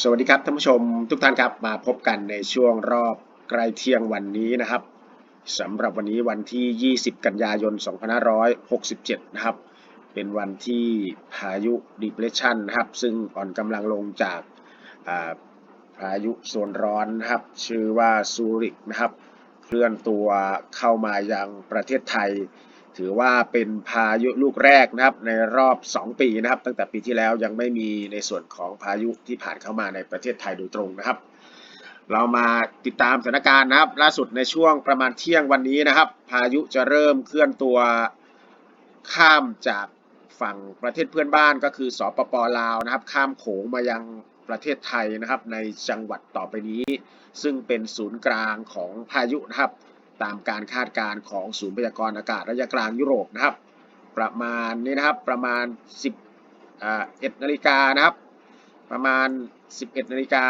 สวัสดีครับท่านผู้ชมทุกท่านครับมาพบกันในช่วงรอบใกล้เที่ยงวันนี้นะครับสำหรับวันนี้วันที่ 20 กันยายน 2567 นะครับ เป็นวันที่พายุ depression นะครับ ซึ่งอ่อนกำลังลงจากาพายุโซนร้อนนะครับ ชื่อว่าซูริกนะครับ เคลื่อนตัวเข้ามายังประเทศไทย ถือว่าเป็นพายุลูกแรกนะครับในรอบ 2 ปีนะครับ ตั้งแต่ปีที่แล้วยังไม่มีในส่วนของพายุที่ผ่านเข้ามาในประเทศไทยโดยตรงนะครับ เรามาติดตามสถานการณ์นะครับ ล่าสุดในช่วงประมาณเที่ยงวันนี้นะครับ พายุจะเริ่มเคลื่อนตัวข้ามจากฝั่งประเทศเพื่อนบ้านก็คือสปปลาวนะครับ ข้ามโขงมายังประเทศไทยนะครับในจังหวัดต่อไปนี้ ซึ่งเป็นศูนย์กลางของพายุนะครับ ตามการคาดการณ์ของศูนย์พยากรณ์อากาศระยะกลางยุโรปนะครับ ประมาณนี้นะครับประมาณ 10อ่า1นาฬิกานะครับ ประมาณ 11นาฬิกา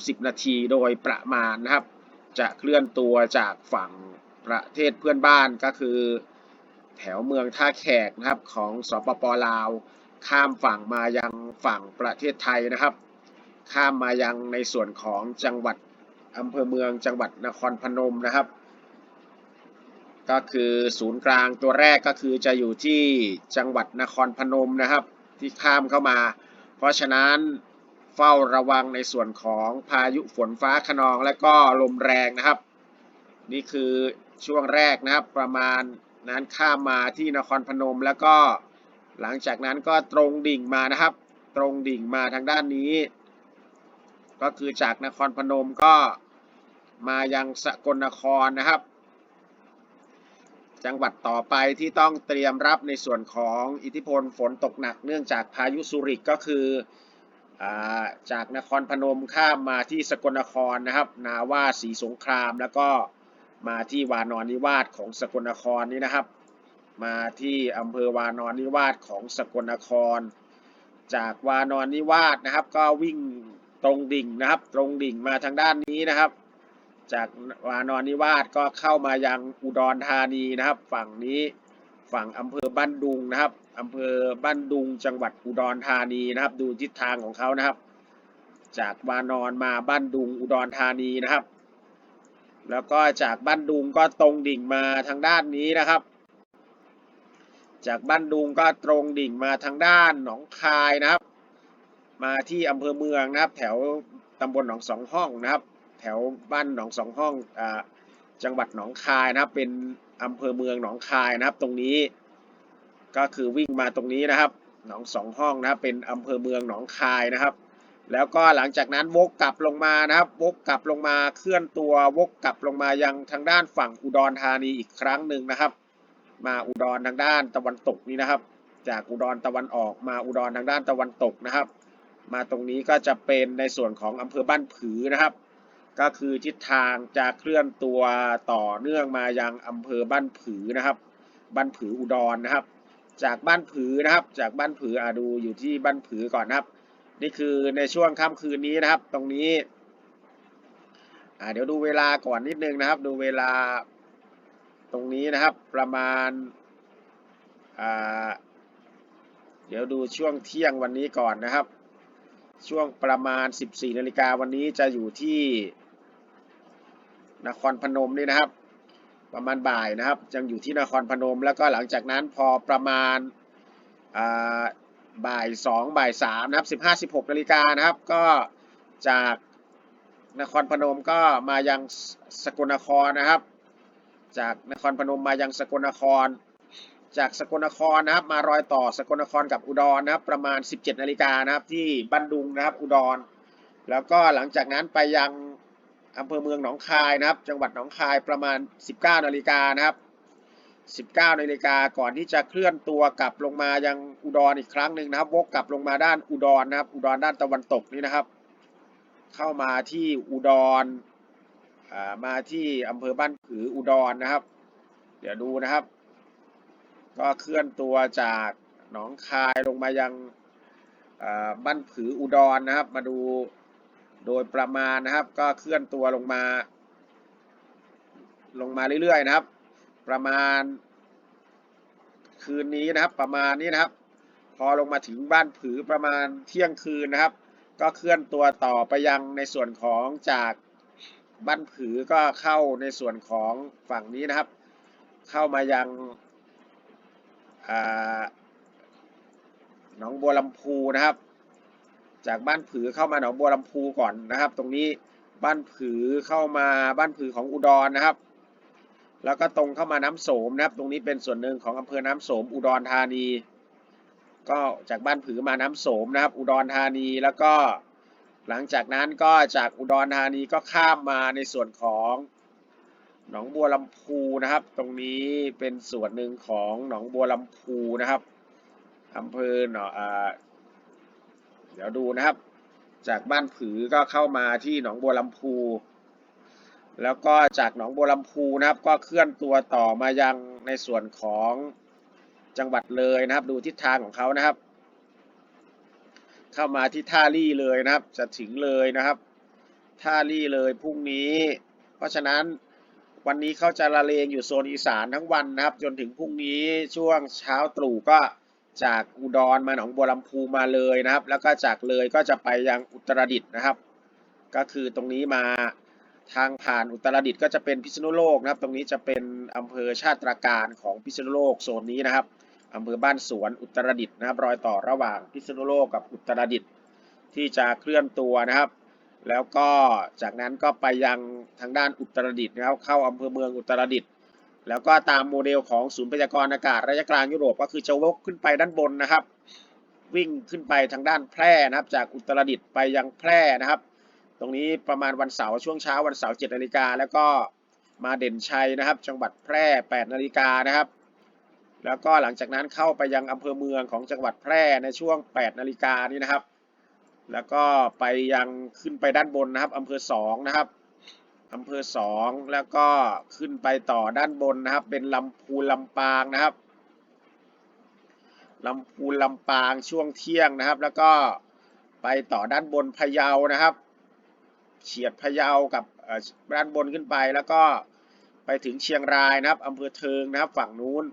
30 นาทีโดยประมาณนะครับ จะเคลื่อนตัวจากฝั่งประเทศเพื่อนบ้านก็คือ แถวเมืองท่าแขกนะครับของสปปลาว ข้ามฝั่งมายังฝั่งประเทศไทยนะครับ ข้ามมายังในส่วนของจังหวัดอำเภอเมืองจังหวัดนครพนมนะครับ ก็คือศูนย์กลางตัวแรกก็คือจะอยู่ที่จังหวัดนครพนมนะครับ ที่ข้ามเข้ามา เพราะฉะนั้นเฝ้าระวังในส่วนของพายุฝนฟ้าขนองและก็ลมแรงนะครับ นี่คือช่วงแรกนะครับประมาณนั้นข้ามมาที่นครพนมแล้วก็หลังจากนั้นก็ตรงดิ่งมานะครับ ตรงดิ่งมาทางด้านนี้ ก็คือจากนครพนมก็มายังสกลนครนะครับ จังหวัดต่อไปที่ต้องเตรียมรับในส่วนของอิทธิพลฝนตกหนักเนื่องจากพายุสุริกก็คืออจากนครพนมข้ามมาที่สกลนครนะครับ นาว่าศรีสงครามแล้วก็มาที่วานอนนิวาสของสกลนครนี้นะครับ มาที่อำเภอวานอนนิวาสของสกลนคร จากวานอนนิวาสนะครับ ก็วิ่งตรงดิ่งนะครับ ตรงดิ่งมาทางด้านนี้นะครับ จากวานอนนิวาสก็เข้ามายังอุดรธานีนะครับ ฝั่งนี้ฝั่งอำเภอบ้านดุงนะครับอำเภอบ้านดุงจังหวัดอุดรธานีนะครับ ดูทิศทางของเขานะครับ จากวานอนมาบ้านดุงอุดรธานีนะครับ แล้วก็จากบ้านดุงก็ตรงดิ่งมาทางด้านนี้นะครับ จากบ้านดุงก็ตรงดิ่งมาทางด้านหนองคายนะครับ มาที่อำเภอเมืองนะครับ แถวตำบลหนองสองห้องนะครับ แถวบ้านหนองสองห้องอ่าจังหวัดหนองคายนะครับ เป็นอำเภอเมืองหนองคายนะครับ ตรงนี้ ก็คือวิ่งมาตรงนี้นะครับ หนองสองห้องนะครับ เป็นอำเภอเมืองหนองคายนะครับ แล้วก็หลังจากนั้นวกกลับลงมานะครับ วกกลับลงมาเคลื่อนตัววกกลับลงมายังทางด้านฝั่งอุดรธานีอีกครั้งหนึ่งนะครับ มาอุดรทางด้านตะวันตกนี้นะครับ จากอุดรตะวันออกมาอุดรทางด้านตะวันตกนะครับ มาตรงนี้ก็จะเป็นในส่วนของอำเภอบ้านผือนะครับ ก็คือทิศทางจะเคลื่อนตัวต่อเนื่องมายังอำเภอบ้านผือนะครับ บ้านผืออุดรนะครับ จากบ้านผือนะครับ จากบ้านผืออาดูอยู่ที่บ้านผือก่อนนะครับ นี่คือในช่วงค่ำคืนนี้นะครับ ตรงนี้อ่าเดี๋ยวดูเวลาก่อนนิดนึงนะครับ ดูเวลาตรงนี้นะครับประมาณอ่าเดี๋ยวดูช่วงเที่ยงวันนี้ก่อนนะครับ ช่วงประมาณ 14นาฬิกาวันนี้จะอยู่ที่ นครพนมนี่นะครับ ประมาณบ่ายนะครับยังอยู่ที่นครพนม แล้วก็หลังจากนั้นพอประมาณบ่ายสองบ่ายสามนะครับสิบห้าสิบหกนาฬิกานะครับ ก็จากนครพนมก็มายังสกลนครนะครับ จากนครพนมมายังสกลนคร จากสกลนครนะครับ มารอยต่อสกลนครกับอุดรนะครับ ประมาณ 17นาฬิกานะครับที่บ้านดุงนะครับอุดร แล้วก็หลังจากนั้นไปยัง อำเภอเมืองหนองคายนะครับ จังหวัดหนองคายประมาณ 19นาฬิกานะครับ19นาฬิกาก่อนที่จะเคลื่อนตัวกลับลงมายังอุดรอีกครั้งหนึ่งนะครับวกกลับลงมาด้านอุดรนะครับ อุดรด้านตะวันตกนี่นะครับ เข้ามาที่อุดรอ่ามาที่อำเภอบ้านผืออุดรนะครับ เดี๋ยวดูนะครับ ก็เคลื่อนตัวจากหนองคายลงมายังอ่าบ้านผืออุดรนะครับ มาดู โดยประมาณนะครับก็เคลื่อนตัวลงมา ลงมาเรื่อยๆนะครับ ประมาณ คืนนี้นะครับ ประมาณนี้นะครับ พอลงมาถึงบ้านผือประมาณเที่ยงคืนนะครับ ก็เคลื่อนตัวต่อไปยังในส่วนของจากบ้านผือก็เข้าในส่วนของฝั่งนี้นะครับ เข้ามายังหนองบัวลำพูนะครับ จากบ้านผือเข้ามาหนองบัวลำพูก่อนนะครับ ตรงนี้บ้านผือเข้ามาบ้านผือของอุดรนะครับ แล้วก็ตรงเข้ามาน้ำโสมนะครับ ตรงนี้เป็นส่วนหนึ่งของอำเภอน้ำโสมอุดรธานี ก็จากบ้านผือมาน้ำโสมนะครับ อุดรธานีแล้วก็หลังจากนั้นก็จากอุดรธานีก็ข้ามมาในส่วนของหนองบัวลำพูนะครับ ตรงนี้เป็นส่วนหนึ่งของหนองบัวลำพูนะครับอำเภอหนออ่า เดี๋ยวดูนะครับ จากบ้านผือก็เข้ามาที่หนองบัวลำพู แล้วก็จากหนองบัวลำพูนะครับ ก็เคลื่อนตัวต่อมายังในส่วนของจังหวัดเลยนะครับ ดูทิศทางของเขานะครับ เข้ามาที่ท่าลี่เลยนะครับ จะถึงเลยนะครับ ท่าลี่เลยพรุ่งนี้ เพราะฉะนั้นวันนี้เขาจะละเลงอยู่โซนอีสานทั้งวันนะครับ จนถึงพรุ่งนี้ช่วงเช้าตรู่ก็ จากอุดรมาหนองบัวลำพูมาเลยนะครับ แล้วก็จากเลยก็จะไปยังอุตรดิตถ์นะครับ ก็คือตรงนี้มาทางผ่านอุตรดิตถ์ก็จะเป็นพิษณุโลกนะครับ ตรงนี้จะเป็นอำเภอชาติตรการของพิษณุโลกโซนนี้นะครับอำเภอบ้านสวนอุตรดิตถ์นะครับ รอยต่อระหว่างพิษณุโลกกับอุตรดิตถ์ที่จะเคลื่อนตัวนะครับ แล้วก็จากนั้นก็ไปยังทางด้านอุตรดิตถ์นะครับ เข้าอำเภอเมืองอุตรดิตถ์ แล้วก็ตามโมเดลของศูนย์พยากรณ์อากาศระยะกลางยุโรปก็คือจะวกขึ้นไปด้านบนนะครับ วิ่งขึ้นไปทางด้านแพร่นะครับ จากอุตรดิตถ์ไปยังแพร่นะครับ ตรงนี้ประมาณวันเสาร์ช่วงเช้าวันเสาร์7นาฬิกาแล้วก็มาเด่นชัยนะครับ จังหวัดแพร่8นาฬิกานะครับ แล้วก็หลังจากนั้นเข้าไปยังอำเภอเมืองของจังหวัดแพร่ในช่วง8นาฬิกานี้นะครับ แล้วก็ไปยังขึ้นไปด้านบนนะครับอำเภอ2นะครับ อำเภอ2แล้วก็ขึ้นไปต่อด้านบนนะครับ เป็นลำพูนลำปางนะครับลำพูนลำปางช่วงเที่ยงนะครับ แล้วก็ไปต่อด้านบนพะเยานะครับเฉียดพะเยากับด้านบนขึ้นไป แล้วก็ไปถึงเชียงรายนะครับอำเภอเทิงนะครับฝั่งนู้น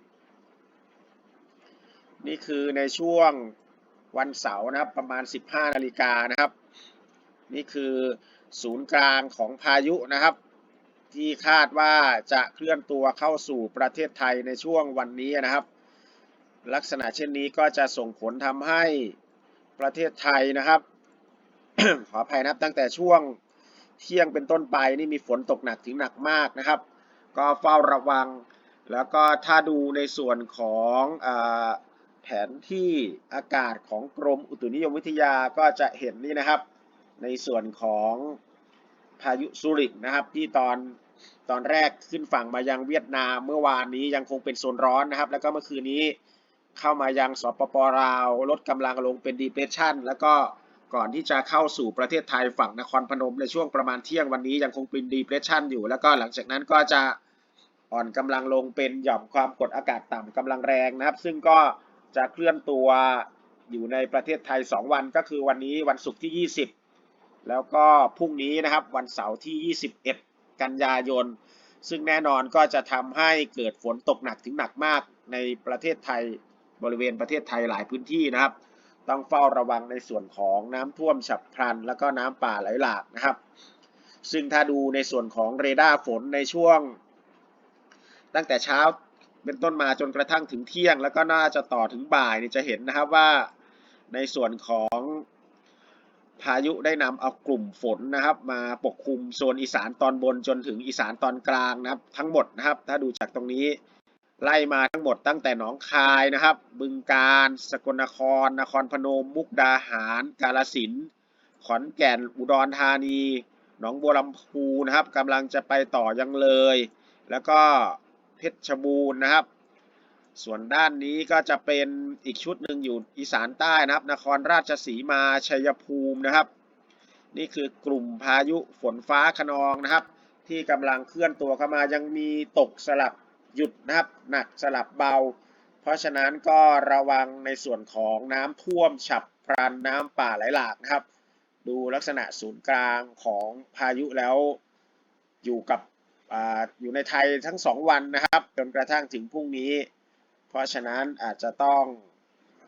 นี่คือในช่วงวันเสาร์นะครับประมาณ 15นาฬิกานะครับ นี่คือ ศูนย์กลางของพายุนะครับ ที่คาดว่าจะเคลื่อนตัวเข้าสู่ประเทศไทยในช่วงวันนี้นะครับ ลักษณะเช่นนี้ก็จะส่งผลทำให้ประเทศไทยนะครับ ขออภัยนะครับตั้งแต่ช่วงเที่ยงเป็นต้นไปนี่มีฝนตกหนักถึงหนักมากนะครับ ก็เฝ้าระวัง แล้วก็ถ้าดูในส่วนของอแผนที่อากาศของกรมอุตุนิยมวิทยาก็จะเห็นนี่นะครับ ในส่วนของพายุซูริกนะครับ ที่ตอนตอนแรกขึ้นฝั่งมายังเวียดนามเมื่อวานนี้ยังคงเป็นโซนร้อนนะครับ แล้วก็เมื่อคืนนี้เข้ามายังสปปลาว ลดกำลังลงเป็นดีเพรสชันแล้วก็ก่อนที่จะเข้าสู่ประเทศไทยฝั่งนครพนมในช่วงประมาณเที่ยงวันนี้ยังคงเป็นดีเพรสชันอยู่ แล้วก็หลังจากนั้นก็จะอ่อนกำลังลงเป็นหย่อมความกดอากาศต่ำกำลังแรงนะครับ ซึ่งก็จะเคลื่อนตัวอยู่ในประเทศไทย 2 วันก็คือวันนี้วันศุกร์ที่ 20 แล้วก็พรุ่งนี้นะครับวันเสาร์ที่ 21 กันยายน ซึ่งแน่นอนก็จะทำให้เกิดฝนตกหนักถึงหนักมากในประเทศไทยบริเวณประเทศไทยหลายพื้นที่นะครับ ต้องเฝ้าระวังในส่วนของน้ำท่วมฉับพลัน แล้วก็น้ำป่าไหลหลากนะครับ ซึ่งถ้าดูในส่วนของเรดาร์ฝนในช่วง ตั้งแต่เช้าเป็นต้นมาจนกระทั่งถึงเที่ยง แล้วก็น่าจะต่อถึงบ่ายนี่จะเห็นนะครับว่าในส่วนของ พายุได้นำเอากลุ่มฝนนะครับ มาปกคลุมโซนอีสานตอนบนจนถึงอีสานตอนกลางนะครับ ทั้งหมดนะครับ ถ้าดูจากตรงนี้ไล่มาทั้งหมดตั้งแต่หนองคายนะครับ บึงกาฬสกลนคร นครพนม มุกดาหาร กาฬสิน ขอนแก่น อุดรธานี หนองบัวลำพูนะครับกำลังจะไปต่อยังเลย แล้วก็เพชรบูรณ์นะครับ ส่วนด้านนี้ก็จะเป็นอีกชุดหนึ่งอยู่อีสานใต้นะครับ นครราชสีมาชัยภูมินะครับ นี่คือกลุ่มพายุฝนฟ้าขนองนะครับ ที่กำลังเคลื่อนตัวเข้ามายังมีตกสลับหยุดนะครับ หนักสลับเบา เพราะฉะนั้นก็ระวังในส่วนของน้ำท่วมฉับพลันน้ำป่าไหลหลากนะครับ ดูลักษณะศูนย์กลางของพายุแล้วอยู่กับออยู่ในไทยทั้งสองวันนะครับ จนกระทั่งถึงพรุ่งนี้ เพราะฉะนั้นอาจจะต้อง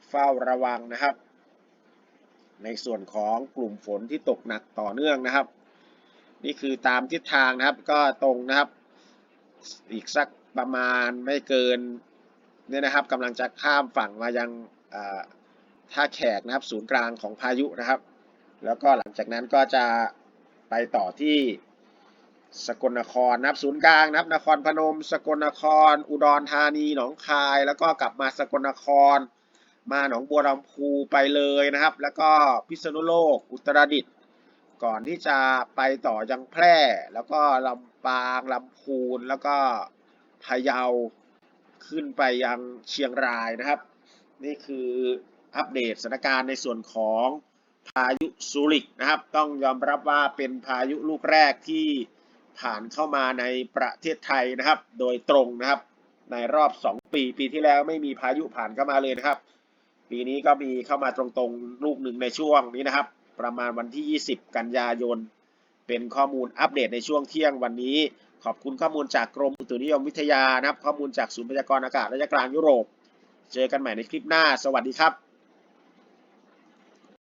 เฝ้าระวังนะครับ ในส่วนของกลุ่มฝนที่ตกหนักต่อเนื่องนะครับ นี่คือตามทิศทางนะครับก็ตรงนะครับ อีกสักประมาณไม่เกินเนี่ยนะครับกำลังจะข้ามฝั่งมายังท่าแขกนะครับศูนย์กลางของพายุนะครับ แล้วก็หลังจากนั้นก็จะไปต่อที่ สกลนครนะครับศูนย์กลางนะครับ นครพนม สกลนคร อุดรธานี หนองคาย แล้วก็กลับมาสกลนคร มาหนองบัวลำพูไปเลยนะครับ แล้วก็พิษณุโลก อุตรดิตถ์ก่อนที่จะไปต่อยังแพร่ แล้วก็ลำปางลำพูน แล้วก็พะเยาขึ้นไปยังเชียงรายนะครับ นี่คืออัปเดตสถานการณ์ในส่วนของพายุซูริกนะครับ ต้องยอมรับว่าเป็นพายุลูกแรกที่ ผ่านเข้ามาในประเทศไทยนะครับ โดยตรงนะครับ ในรอบ 2 ปี ปีที่แล้วไม่มีพายุผ่านเข้ามาเลยนะครับ ปีนี้ก็มีเข้ามาตรงๆลูกหนึ่งในช่วงนี้นะครับ ประมาณวันที่ 20 กันยายน เป็นข้อมูลอัปเดตในช่วงเที่ยงวันนี้ ขอบคุณข้อมูลจากกรมอุตุนิยมวิทยานะครับ ข้อมูลจากศูนย์พยากรณ์อากาศระยะกลางยุโรป เจอกันใหม่ในคลิปหน้า สวัสดีครับ